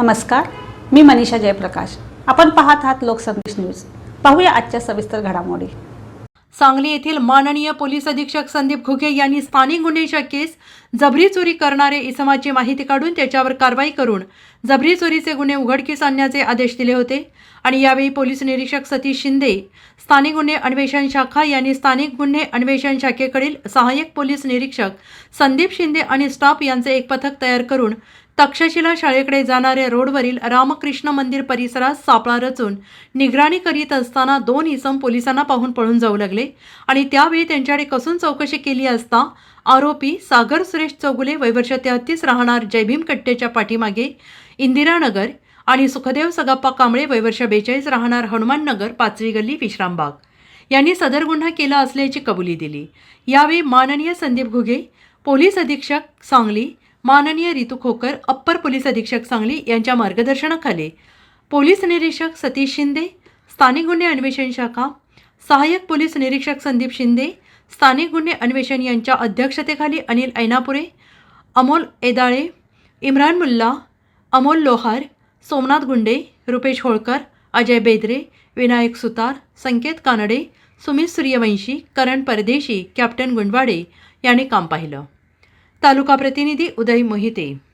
नमस्कार मी मनीषा जयप्रकाश. आपण पाहत आहात लोकसंदेश न्यूज. पाहूया आजच्या सविस्तर घडामोडी. सांगली येथील माननीय पोलीस अधीक्षक संदीप घुगे यांनी स्थानिक गुन्ह्याच्या केस जबरी चोरी करणारे इसमाची माहिती काढून त्याच्यावर कारवाई करून जबरी चोरीचे गुन्हे उघडकीस आणण्याचे आदेश दिले होते. आणि यावेळी पोलीस निरीक्षक सतीश शिंदे स्थानिक गुन्हे अन्वेषण शाखा यांनी स्थानिक गुन्हे अन्वेषण शाखेकडील सहाय्यक पोलीस निरीक्षक संदीप शिंदे आणि स्टाफ यांचे एक पथक तयार करून तक्षशिला शाळेकडे जाणाऱ्या रोडवरील रामकृष्ण मंदिर परिसरात सापळा रचून निगराणी करीत असताना दोन इसम पोलिसांना पाहून पळून जाऊ लागले आणि त्यावेळी त्यांच्याकडे कसून चौकशी केली असता आरोपी सागर सुरेश चौगुले वयवर्ष तेहतीस राहणार जयभीम कट्टेच्या पाठीमागे इंदिरानगर आणि सुखदेव सगाप्पा कांबळे वयवर्ष बेचाळीस राहणार हनुमाननगर पाचवी गल्ली विश्रामबाग. यांनी सदर गुन्हा केला असल्याची कबुली दिली. यावेळी माननीय संदीप घुगे पोलीस अधीक्षक सांगली माननीय रितू खोकर अप्पर पोलीस अधीक्षक सांगली यांच्या मार्गदर्शनाखाली. पोलीस निरीक्षक सतीश शिंदे स्थानिक गुन्हे अन्वेषण शाखा सहाय्यक पोलीस निरीक्षक संदीप शिंदे स्थानिक गुन्हे अन्वेषण यांच्या अध्यक्षतेखाली अनिल ऐनापुरे अमोल एदाळे इम्रान मुल्ला अमोल लोहार सोमनाथ गुंडे रुपेश होळकर अजय बेदरे विनायक सुतार संकेत कानडे सुमित सूर्यवंशी करण परदेशी कॅप्टन गुंडवाडे यांनी काम पाहिलं. तालुका प्रतिनिधी उदय मोहिते.